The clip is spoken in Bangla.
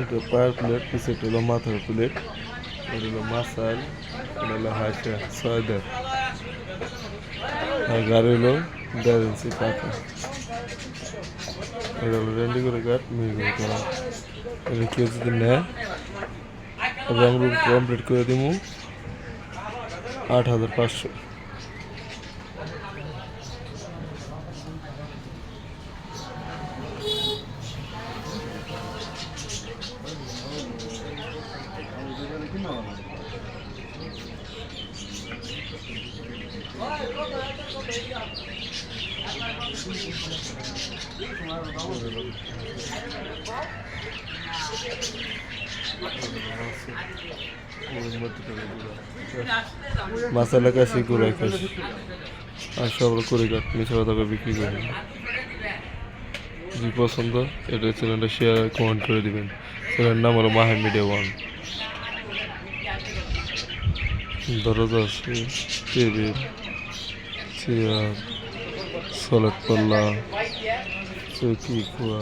এটা পায়ের প্লেট পিছনে হলো মাথার প্লেট, এটা হলো মাসাল এটা হলো হাসা ছয়দার আর গাড়ি হলো দেড় ইঞ্চি পাকা। এটা হলো রেন্ডি করে কাঠ মিহি করে করা। এটা কেউ যদি নেয় রং রুম কমপ্লিট করে দিব আট হাজার পাঁচশো। মাসালা কাশি করে খাস আর সব করে কাট মিশা করে বিক্রি করে যদি পছন্দ এটা চ্যানেলটা শেয়ার কমেন্ট করে দিবেন চ্যানেলের নাম হলো মাহে মিডিয়া ওয়ান দরজা আছে টেবিল চেয়ার সলেট পাল্লা চৌকি খোয়া